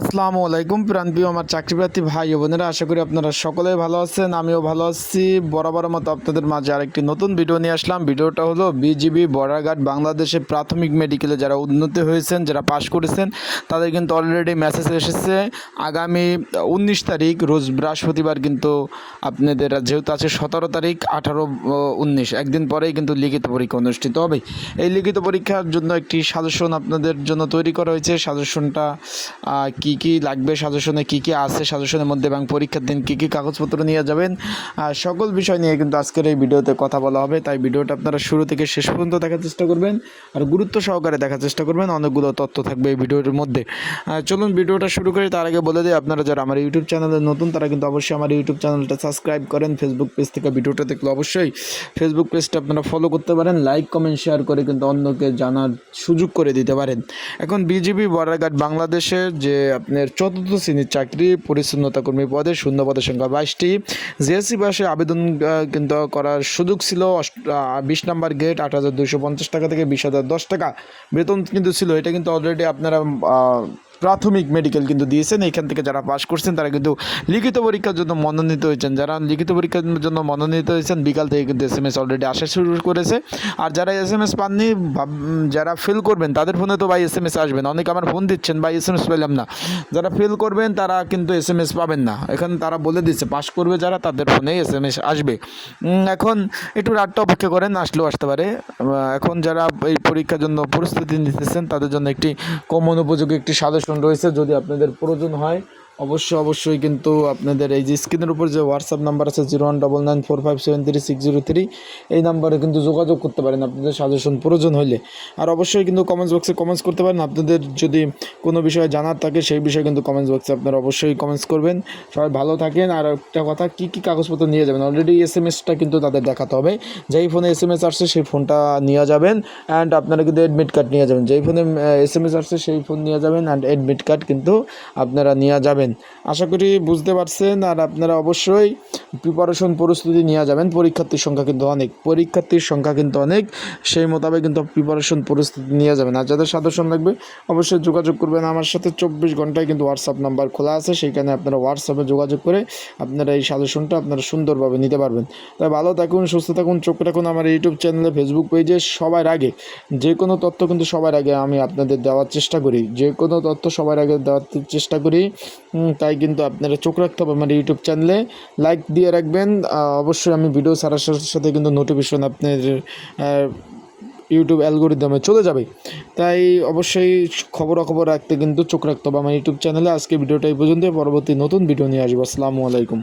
আসসালামু আলাইকুম প্রাণপ্রিয় আমার চাকরিপ্রার্থী ভাই ও বোনেরা, আশা করি আপনারা সকলেই ভালো আছেন, আমিও ভালো আছি। বরাবর মতো আপনাদের মাঝে আরেকটি নতুন ভিডিও নিয়ে আসলাম। ভিডিওটা হলো বিজিবি বর্ডারঘাট বাংলাদেশে প্রাথমিক মেডিকেলে যারা উন্নতি হয়েছেন, যারা পাশ করেছেন, তাদের কিন্তু অলরেডি মেসেজ এসেছে। আগামী উনিশ তারিখ, রোজ বৃহস্পতিবার কিন্তু আপনাদের, যেহেতু আছে সতেরো তারিখ, আঠারো উনিশ, একদিন পরেই কিন্তু লিখিত পরীক্ষা অনুষ্ঠিত হবে। এই লিখিত পরীক্ষার জন্য একটি সাজেশন আপনাদের জন্য তৈরি করা হয়েছে। সাজেশনটা কি কি কি লাগবে সাজেশনে, কি কি আছে সাজেশনের মধ্যে এবং পরীক্ষার দিন কি কি কাগজপত্র নিয়ে যাবেন? আর সকল বিষয় নিয়ে কিন্তু আজকের এই ভিডিওতে কথা বলা হবে, তাই ভিডিওটা আপনারা শুরু থেকে শেষ পর্যন্ত দেখার চেষ্টা করবেন আর গুরুত্ব সহকারে দেখার চেষ্টা করবেন, অনেকগুলো তথ্য থাকবে এই ভিডিওর মধ্যে। চলুন ভিডিওটা শুরু করি, তার আগে বলে দিই, আপনারা যারা আমার ইউটিউব চ্যানেলে নতুন, তারা কিন্তু অবশ্যই আমার ইউটিউব চ্যানেলটা সাবস্ক্রাইব করেন ফেসবুক পেজ থেকে ভিডিওটা দেখলে অবশ্যই ফেসবুক পেজটা আপনারা ফলো করতে পারেন লাইক কমেন্ট শেয়ার করে কিন্তু অন্যকে জানার সুযোগ করে দিতে পারেন। এখন বিজিবি বর্ডারঘাট বাংলাদেশের যে আপনার চতুর্থ শ্রেণির চাকরি পরিচ্ছন্নতা কর্মী পদে শূন্য পদের সংখ্যা বাইশটি। জিএসসি পাশে আবেদন কিন্তু করার সুযোগ ছিল বিশ নাম্বার গেট আট হাজার পঞ্চাশ টাকা থেকে বিশ হাজার দশ টাকা। বেতন কিন্তু ছিল, এটা কিন্তু অলরেডি আপনারা প্রাথমিক মেডিকেল কিন্তু দিয়েছেন। এখান থেকে যারা পাশ করছেন, তারা কিন্তু লিখিত পরীক্ষার জন্য মনোনীত হয়েছেন। যারা লিখিত পরীক্ষার জন্য মনোনীত হয়েছেন, বিকাল থেকে কিন্তু এস এম এস অলরেডি আসা শুরু করেছে। আর যারা এস এম এস পাননি যারা ফেল করবেন, তাদের ফোনে তো ভাই এস এম এস আসবেন অনেকে আমার ফোন দিচ্ছেন, ভাই এস এম এস পেলাম না। যারা ফেল করবেন, তারা কিন্তু এস এম এস পাবেন না। এখন তারা বলে দিচ্ছে পাস করবে যারা, তাদের ফোনে এস এম এস আসবে এখন একটু রাতটা অপেক্ষা করেন, আসলেও আসতে পারে। এখন যারা এই পরীক্ষার জন্য প্রস্তুতি নিতেছেন, তাদের জন্য একটি কমন উপযোগী একটি সাজেশন রয়েছে যদি আপনাদের প্রয়োজন হয় অবশ্যই অবশ্যই কিন্তু আপনাদের এই যে স্ক্রিনের উপর যে হোয়াটসঅ্যাপ নাম্বার আছে zero one double nine four five seven three six zero three এই নাম্বারে কিন্তু যোগাযোগ করতে পারেন আপনাদের সাজেশন প্রয়োজন হলে আর অবশ্যই কিন্তু কমেন্টস বক্সে কমেন্টস করতে পারেন। আপনাদের যদি কোনো বিষয়ে জানার থাকে, সেই বিষয়ে কিন্তু কমেন্টস বক্সে আপনারা অবশ্যই কমেন্টস করবেন। সবাই ভালো থাকেন। আর একটা কথা, কী কী কাগজপত্র নিয়ে যাবেন? অলরেডি এস এম এসটা কিন্তু তাদের দেখাতে হবে। যেই ফোনে এস এম এস আসছে, সেই ফোনটা নিয়ে যাবেন। অ্যান্ড আপনারা কিন্তু অ্যাডমিট কার্ড নিয়ে যাবেন। যেই ফোনে এস এম এস আসছে, সেই ফোন নিয়ে যাবেন। অ্যান্ড অ্যাডমিট কার্ড কিন্তু আপনারা নিয়ে যাবেন। আশা করি বুঝতে পারছেন আর আপনারা অবশ্যই প্রিপারেশন প্রস্তুতি নিয়ে যাবেন। পরীক্ষার্থীর সংখ্যা কিন্তু অনেক। পরীক্ষার্থীর সংখ্যা কিন্তু অনেক। সেই মোতাবেক কিন্তু প্রিপারেশন প্রস্তুতি নিয়ে যাবেন। আর যাদের সাজেশন লাগবে, অবশ্যই যোগাযোগ করবেন। আমার সাথে চব্বিশ ঘন্টায় কিন্তু হোয়াটসঅ্যাপ নাম্বার খোলা আছে। সেইখানে আপনারা হোয়াটসঅ্যাপে যোগাযোগ করে আপনারা এই সাজেশনটা আপনারা সুন্দরভাবে নিতে পারবেন। তাই ভালো থাকুন, সুস্থ থাকুন, চোখ রাখুন আমার ইউটিউব চ্যানেলে ফেসবুক পেজে সবার আগে। যে কোনো তথ্য কিন্তু সবার আগে আমি আপনাদের দেওয়ার চেষ্টা করি। যে কোনো তথ্য সবার আগে দেওয়ার চেষ্টা করি। তাই কিন্তু আপনারা চোখ রাখতে হবে আমার ইউটিউব চ্যানেলে লাইক দিয়ে রাখবেন অবশ্যই আমি ভিডিও ছাড়ার সাথে সাথে কিন্তু নোটিফিকেশন আপনার ইউটিউব অ্যালগোরিদমে চলে যাবে। তাই অবশ্যই খবরাখবর রাখতে কিন্তু চোখ রাখতে হবে আমার ইউটিউব চ্যানেলে আজকে ভিডিওটা এই পর্যন্ত পরবর্তী নতুন ভিডিও নিয়ে আসব। আসসালামু আলাইকুম।